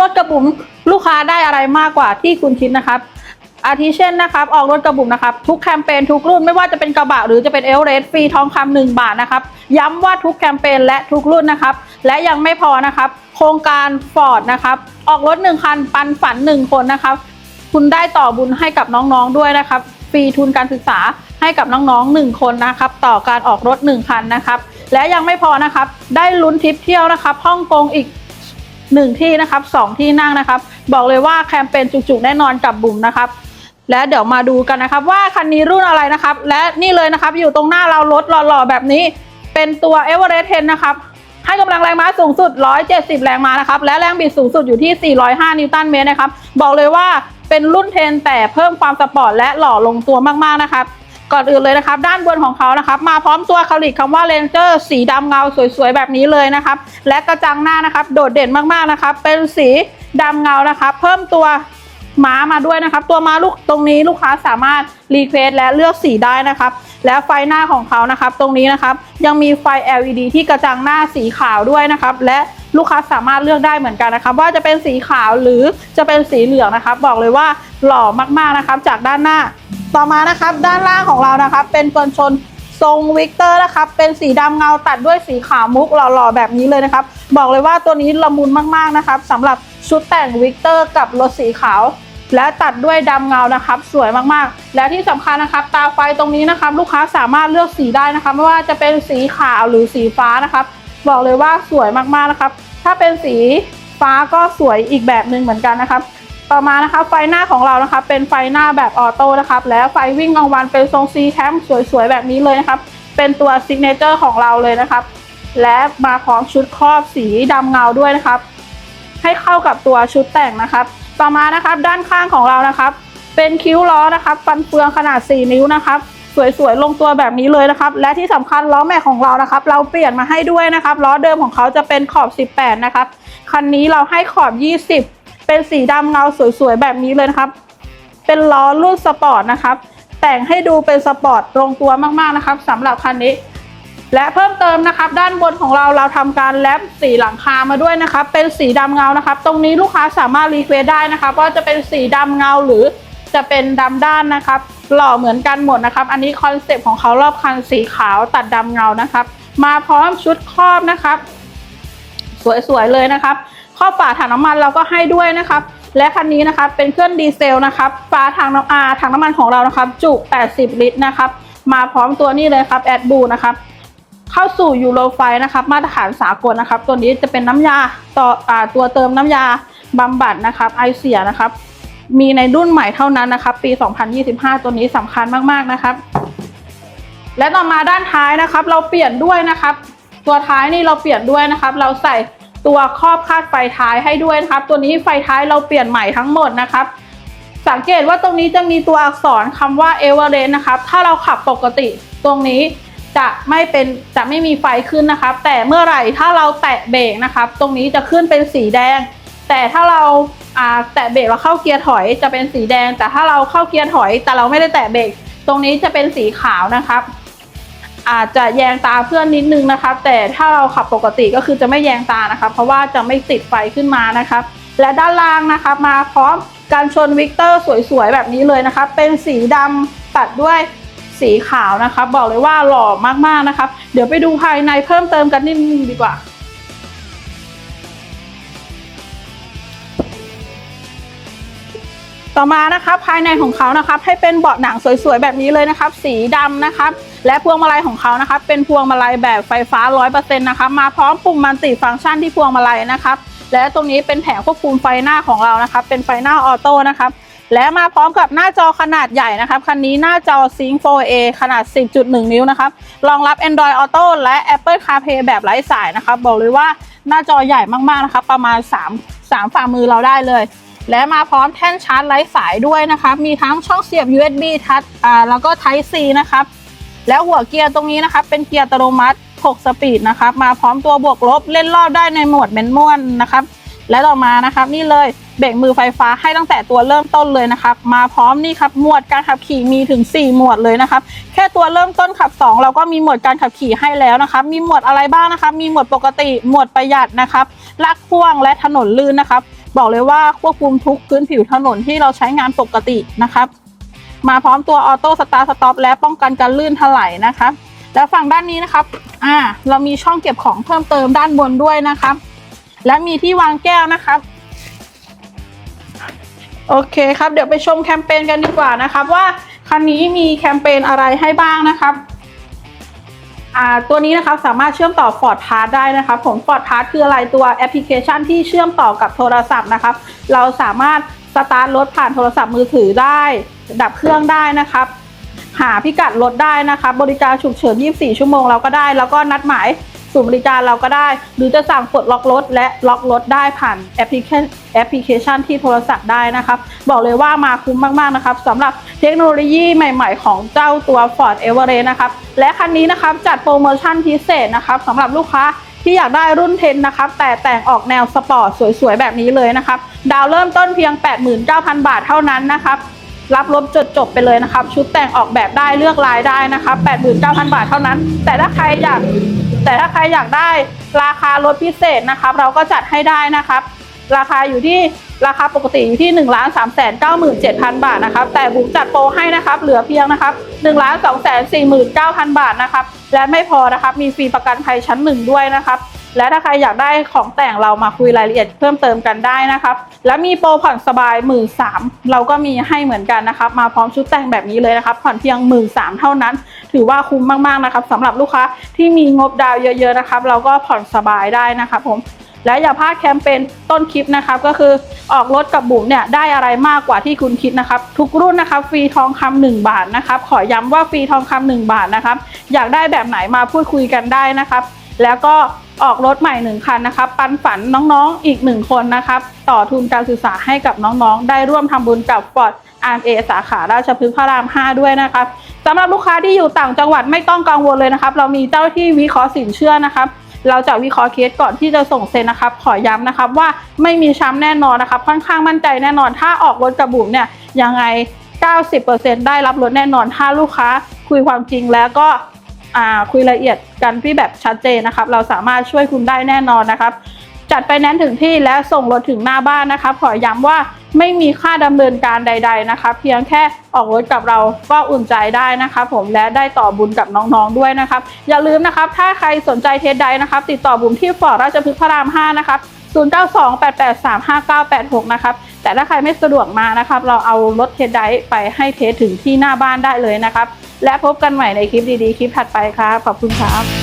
รถกระบุ๋มลูกค้าได้อะไรมากกว่าที่คุณคิดนะครับ อาทิเช่นนะครับ ออกรถกระบุมนะครับ ทุกแคมเปญทุกรุ่นไม่ว่าจะเป็นกระบะหรือจะเป็นเอลเรสฟรีทองคำหนึ่งบาทนะครับ ย้ำว่าทุกแคมเปญและทุกรุ่นนะครับ และยังไม่พอนะครับ โครงการฟอร์ดนะครับ ออกรถหนึ่งคันปันฝันหนึ่งคนนะครับ คุณได้ต่อบุญให้กับน้องๆด้วยนะครับฟรีทุนการศึกษาให้กับน้องๆหนึ่งคนนะครับ ต่อการออกรถหนึ่งคันนะครับ และยังไม่พอนะครับ ได้ลุ้นทริปเที่ยวนะครับฮ่องกงอีก หนึ่งที่นะครับสองที่นั่งนะครับ บอกเลยว่าแคมเปญจุกๆแน่นอนกับบุ๋มนะครับ และเดี๋ยวมาดูกันนะครับ ว่าคันนี้รุ่นอะไรนะครับ และนี่เลยนะครับอยู่ตรงหน้าเรารถหล่อๆแบบนี้ เป็นตัว e v e r e s t 10นะครับให้กำลังแรงม้าสูงสุด 170 แรงม้านะครับ และแรงบิดสูงสุดอยู่ที่ 405 นิวตันเมตรนะครับ บอกเลยว่าเป็นรุ่น10แต่เพิ่มความสปอร์ตและหล่อลงตัวมากๆนะครับ ก่อนอื่นเลยนะครับ ด้านบนของเขานะครับ มาพร้อมตัวคาลิกคำว่า Ranger สีดำเงาสวยๆ แบบนี้เลยนะครับ และกระจังหน้านะครับ โดดเด่นมากๆนะครับ เป็นสีดำเงานะครับ เพิ่มตัวม้ามาด้วยนะครับ ตัวม้าลูกตรงนี้ลูกค้าสามารถรีเควสและเลือกสีได้นะครับ และไฟหน้าของเขานะครับ ตรงนี้นะครับ ยังมีไฟ LED ที่กระจังหน้าสีขาวด้วยนะครับ และ ลูกค้าสามารถเลือกได้เหมือนกันนะครับว่าจะเป็นสีขาวหรือจะเป็นสีเหลืองนะครับ บอกเลยว่าหล่อมากๆนะครับ จากด้านหน้า ต่อมานะครับ ด้านล่างของเรานะครับ เป็นเฟิร์นชนทรงวิกเตอร์นะครับ เป็นสีดำเงาตัดด้วยสีขาวมุกหล่อๆแบบนี้เลยนะครับ บอกเลยว่าตัวนี้ละมุนมากๆนะครับสำหรับชุดแต่งวิกเตอร์กับรถสีขาว และตัดด้วยดำเงานะครับ สวยมากๆ และที่สำคัญนะครับ ตาไฟตรงนี้นะครับ ลูกค้าสามารถเลือกสีได้นะครับ ไม่ว่าจะเป็นสีขาวหรือสีฟ้านะครับ บอกเลยว่าสวยมากๆนะครับ ถ้าเป็นสีฟ้าก็สวยอีกแบบหนึ่งเหมือนกันนะครับ ต่อมานะคะไฟหน้าของเรานะคะเป็นไฟหน้าแบบออโต้นะครับ แล้วไฟวิ่งกลางวันเป็นทรงซีแคมสวยๆแบบนี้เลยนะครับ เป็นตัวซิกเนเจอร์ของเราเลยนะครับ และมาพร้อมชุดครอบสีดำเงาด้วยนะครับ ให้เข้ากับตัวชุดแต่งนะครับ ต่อมานะครับด้านข้างของเรานะครับ เป็นคิ้วล้อนะครับ ฟันเฟืองขนาด 4 นิ้วนะครับ สวยๆลงตัวแบบนี้เลยนะครับ และที่สำคัญล้อแม็กของเรานะครับ เราเปลี่ยนมาให้ด้วยนะครับล้อเดิมของเขาจะเป็นขอบ 18 นะครับคันนี้เราให้ขอบ 20 เป็นสีดำเงาสวยๆแบบนี้เลยนะครับ เป็นล้อรุ่นสปอร์ตนะครับ แต่งให้ดูเป็นสปอร์ตลงตัวมากๆนะครับสำหรับคันนี้และเพิ่มเติมนะครับด้านบนของเราเราทำการแลปสีหลังคามาด้วยนะครับ เป็นสีดำเงานะครับ ตรงนี้ลูกค้าสามารถรีเควสได้นะครับว่าจะเป็นสีดำเงาหรือจะเป็นดำด้านนะครับ หล่อเหมือนกันหมดนะครับ อันนี้คอนเซปต์ของเขารอบคันสีขาวตัดดำเงานะครับ มาพร้อมชุดครอบนะครับ สวยๆเลยนะครับครอบฝาถังน้ำมันเราก็ให้ด้วยนะครับ และคันนี้นะครับเป็นเครื่องดีเซลนะครับฝาถังน้ำอาถังน้ำมันของเรานะครับ จุ 80 ลิตรนะครับ มาพร้อมตัวนี้เลยครับแอดบูนะครับเข้าสู่ยูโรไฟนะครับ มาตรฐานสากลนะครับ ตัวนี้จะเป็นน้ำยาต่ออตัวเติมน้ำยาบำบัดนะครับ ไอเสียนะครับ มีในรุ่นใหม่เท่านั้นนะครับ ปี 2025 ตัวนี้สำคัญมากๆนะครับ และต่อมาด้านท้ายนะครับ เราเปลี่ยนด้วยนะครับ ตัวท้ายนี่เราเปลี่ยนด้วยนะครับ เราใส่ตัวครอบคาดไฟท้ายให้ด้วยนะครับ ตัวนี้ไฟท้ายเราเปลี่ยนใหม่ทั้งหมดนะครับ สังเกตว่าตรงนี้จะมีตัวอักษรคำว่าเอเวอเรสต์นะครับ ถ้าเราขับปกติตรงนี้จะไม่เป็นจะไม่มีไฟขึ้นนะครับ แต่เมื่อไหร่ถ้าเราแตะเบรกนะครับ ตรงนี้จะขึ้นเป็นสีแดง แต่ถ้าเราแตะเบรกเราเข้าเกียร์ถอยจะเป็นสีแดง แต่ถ้าเราเข้าเกียร์ถอย แต่เราไม่ได้แตะเบรกตรงนี้จะเป็นสีขาวนะครับ อาจจะแยงตาเพื่อนนิดนึงนะครับ แต่ถ้าเราขับปกติก็คือจะไม่แยงตานะครับ เพราะว่าจะไม่ติดไฟขึ้นมานะครับ และด้านล่างนะครับ มาพร้อมการชนวิกเตอร์สวยๆแบบนี้เลยนะครับ เป็นสีดำตัดด้วยสีขาวนะครับ บอกเลยว่าหล่อมากๆนะครับ เดี๋ยวไปดูภายในเพิ่มเติมกันนิดนึงดีกว่า ต่อมานะครับภายในของเขานะครับให้เป็นเบาะหนังสวยๆแบบนี้เลยนะครับ สีดำนะครับ และพวงมาลัยของเขานะครับ เป็นพวงมาลัยแบบไฟฟ้า 100%นะครับมาพร้อมปุ่มมัลติฟังก์ชันที่พวงมาลัยนะครับ และตรงนี้เป็นแผงควบคุมไฟหน้าของเรานะครับ เป็นไฟหน้าออโต้นะครับและมาพร้อมกับหน้าจอขนาดใหญ่นะครับ คันนี้หน้าจอ Sync 4A ขนาด 10.1 นิ้วนะครับ รองรับ Android Auto และ Apple CarPlay แบบไร้สายนะครับ บอกเลยว่าหน้าจอใหญ่มากๆนะครับ ประมาณ 3 3ฝ่ามือเราได้เลย และมาพร้อมแท่นชาร์จไร้สายด้วยนะครับ มีทั้งช่องเสียบ USB Type อ่าแล้วก็ Type C นะครับ แล้วหัวเกียร์ตรงนี้นะครับ เป็นเกียร์อัตโนมัติ 6 สปีดนะครับ มาพร้อมตัวบวกลบเล่นรอบได้ในโหมดเมนม่วนนะครับ และต่อมานะครับ นี่เลยเบรกมือไฟฟ้าให้ตั้งแต่ตัวเริ่มต้นเลยนะครับ มาพร้อมนี่ครับหมวดการขับขี่มีถึง 4 หมวดเลยนะครับ แค่ตัวเริ่มต้นขับ 2 เราก็มีหมวดการขับขี่ให้แล้วนะครับ มีหมวดอะไรบ้างนะครับ มีหมวดปกติ หมวดประหยัดนะครับลากพ่วงและถนนลื่นนะครับ บอกเลยว่าควบคุมทุกพื้นผิวถนนที่เราใช้งานปกตินะครับ มาพร้อมตัวออโต้สตาร์สต็อปและป้องกันการลื่นถลายนะครับ แล้วฝั่งด้านนี้นะครับ อ่า เรามีช่องเก็บของเพิ่มเติมด้านบนด้วยนะครับ และมีที่วางแก้วนะครับโอเคครับ เดี๋ยวไปชมแคมเปญกันดีกว่านะครับ ว่าคันนี้มีแคมเปญอะไรให้บ้างนะครับ ตัวนี้นะครับสามารถเชื่อมต่อ Ford Pass ได้นะครับผม Ford Pass คืออะไรตัวแอปพลิเคชันที่เชื่อมต่อกับโทรศัพท์นะครับ เราสามารถสตาร์ทรถผ่านโทรศัพท์มือถือได้ ดับเครื่องได้นะครับ หาพิกัดรถได้นะครับ บริการฉุกเฉิน 24 ชั่วโมงเราก็ได้ แล้วก็นัดหมาย ศูนย์บริการเราก็ได้ หรือจะสั่งปลดล็อกรถและล็อกรถได้ผ่านแอปพลิเคชันแอปพลิเคชันที่โทรศัพท์ได้นะครับ บอกเลยว่ามาคุ้มมากๆนะครับสำหรับเทคโนโลยีใหม่ๆ ของเจ้าตัว Ford Everest นะครับ และคันนี้นะครับจัดโปรโมชั่นพิเศษนะครับสำหรับลูกค้าที่อยากได้รุ่นเทนนะครับ แต่แต่งออกแนวสปอร์ตสวยๆ แบบนี้เลยนะครับ ดาวเริ่มต้นเพียง 89,000 บาทเท่านั้นนะครับรับรถจดจบไปเลยนะครับ ชุดแต่งออกแบบได้เลือกลายได้นะครับ 89,000 บาทเท่านั้น แต่ถ้าใครอยาก แต่ถ้าใครอยากได้ราคารถพิเศษนะครับ เราก็จัดให้ได้นะครับ ราคาอยู่ที่ราคาปกติอยู่ที่1 3 9 7 0 0 0บาทนะครับ แต่บุ๋มจัดโปรให้นะครับ เหลือเพียงนะครับ1 2 4 9 0 0 0บาทนะครับ และไม่พอนะครับ มีฟรีประกันภัยชั้นหนึ่งด้วยนะครับ และถ้าใครอยากได้ของแต่งเรามาคุยรายละเอียดเพิ่มเติมกันได้นะครับ และมีโปรผ่อนสบายหมื่นสามเราก็มีให้เหมือนกันนะครับ มาพร้อมชุดแต่งแบบนี้เลยนะครับ ผ่อนเพียงหมื่นสามเท่านั้น ถือว่าคุ้มมากๆนะครับสำหรับลูกค้าที่มีงบดาวเยอะ ๆนะครับ เราก็ผ่อนสบายได้นะครับผมและอย่าพลาดแคมเปญต้นคลิปนะครับก็คือออกรถกับบุ๋มเนี่ยได้อะไรมากกว่าที่คุณคิดนะครับ ทุกรุ่นนะครับฟรีทองคำหนึ่งบาทนะครับขอย้ำว่าฟรีทองคำหนึ่งบาทนะครับ อยากได้แบบไหนมาพูดคุยกันได้นะครับ แล้วก็ออกรถใหม่หนึ่งคันนะครับ ปันฝันน้องๆอีกหนึ่งคนนะครับต่อทุนการศึกษาให้กับน้องๆ ได้ร่วมทำบุญกับฟอร์ดอาร์เอสาขาราชพฤกษ์พระราม 5 ด้วยนะครับ สำหรับลูกค้าที่อยู่ต่างจังหวัดไม่ต้องกังวลเลยนะครับ เรามีเจ้าที่วิเคราะห์สินเชื่อนะครับ เราจะวิเคราะห์เคสก่อนที่จะส่งเซ็นนะครับ ขอย้ำนะครับว่าไม่มีช้ำแน่นอนนะครับ ค่อนข้างมั่นใจแน่นอน ถ้าออกรถกระบุ๋มเนี่ยยังไง 90%ได้รับรถแน่นอน ถ้าลูกค้าคุยความจริงแล้วก็คุยรายละเอียดกันที่แบบชัดเจนนะครับ เราสามารถช่วยคุณได้แน่นอนนะครับ จัดไปแนนซ์ถึงที่และส่งรถถึงหน้าบ้านนะครับ ขอย้ำว่า ไม่มีค่าดำเนินการใด ๆนะครับเพียงแค่ออกรถกับเราก็อุ่นใจได้นะครับผมและได้ต่อบุญกับน้องๆด้วยนะครับ อย่าลืมนะครับ ถ้าใครสนใจเทสใดนะครับ ติดต่อบุ๋มที่ฟอร์ดราชพฤกษ์พระราม 5 นะครับ0928835986 นะครับ แต่ถ้าใครไม่สะดวกมานะครับ เราเอารถเทสไดไปให้เทสถึงที่หน้าบ้านได้เลยนะครับ และพบกันใหม่ในคลิปดีๆ คลิปถัดไปครับ ขอบคุณครับ